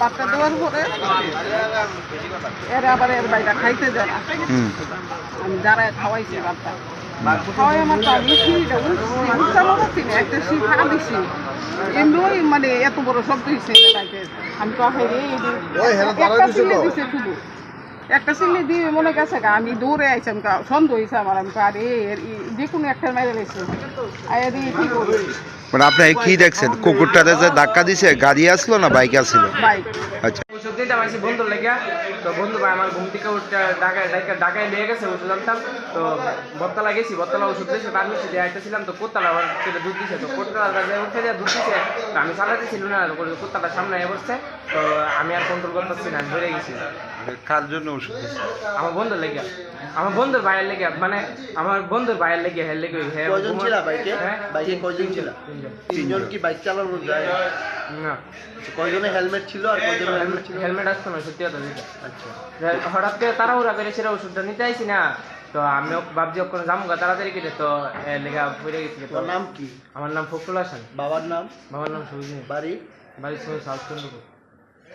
বাচ্চা দেওয়ার পরে এরা আবার এর বাইরে খাইতে যায় না। আমি দাঁড়ায় খাওয়াইছি বাচ্চা। খাওয়াই আমার তো আমি সিঁড়িটা উঠতে পারছি না একটা সিঁড়ি ফা দিছি এমনি মানে এত বড় শব্দ হয়েছে আমি তো হেরে একটা দিছে শুধু। একটা সিলে দিয়ে মনে গেছে গা, আমি দৌড়ে আইসাম সন্দেহ হয়েছে আমার আমি আরে যে কোনো একটা মেরে রয়েছে আয়া দিয়ে কি করবে? মানে আপনি কি দেখছেন? কুকুরটাতে যে ধাক্কা দিছে গাড়ি আসলো না বাইক আসলো? বাইক। আচ্ছা। বন্ধু লেগে তো বন্ধু ভাই আমার ঘুম থেকে উঠে ঢাকায় ঢাকায় ঢাকায় নিয়ে গেছে ওষুধ আনতাম। তো বটতলা গেছি বটতলা ওষুধ দিয়েছে তার মিষ্টি দিয়ে আইতেছিলাম তো কোত্তালা আমার দুধ দিছে। তো কোত্তালা উঠে দিয়ে দুধ দিছে তো আমি চালাতেছিল না তো কোত্তালা সামনে এ বসছে। তো আমি আর কন্ট্রোল করতেছি না বেড়ে গেছি। কার জন্য ওষুধ আমার বন্ধুর লেগে। আমার বন্ধুর ভাইয়ের লেগে মানে আমার বন্ধুর ভাইয়ের লেগে হ্যাঁ লেগে হ্যাঁ কয়জন ছিল বাইকে? বাইকে কয়জন ছিল? তিনজন। তিনজন কি বাইক চালানো যায়? না। কয়জনের হেলমেট ছিল আর হেলমেট ছিল? হেলমেট আসতো না সত্যি কথা যেটা আচ্ছা। হঠাৎ করে তাড়াহুড়া করে সেটা ওষুধটা নিতে আইছি না তো আমি ভাবছি ওখানে যাব গা তাড়াতাড়ি কেটে তো লেখা পড়ে গেছি। তোর নাম কি? আমার নাম ফখরুল হাসান। বাবার নাম? বাবার নাম সুজিন বাড়ি? বাড়ির সবাই সাউথ চন্দ্রপুর।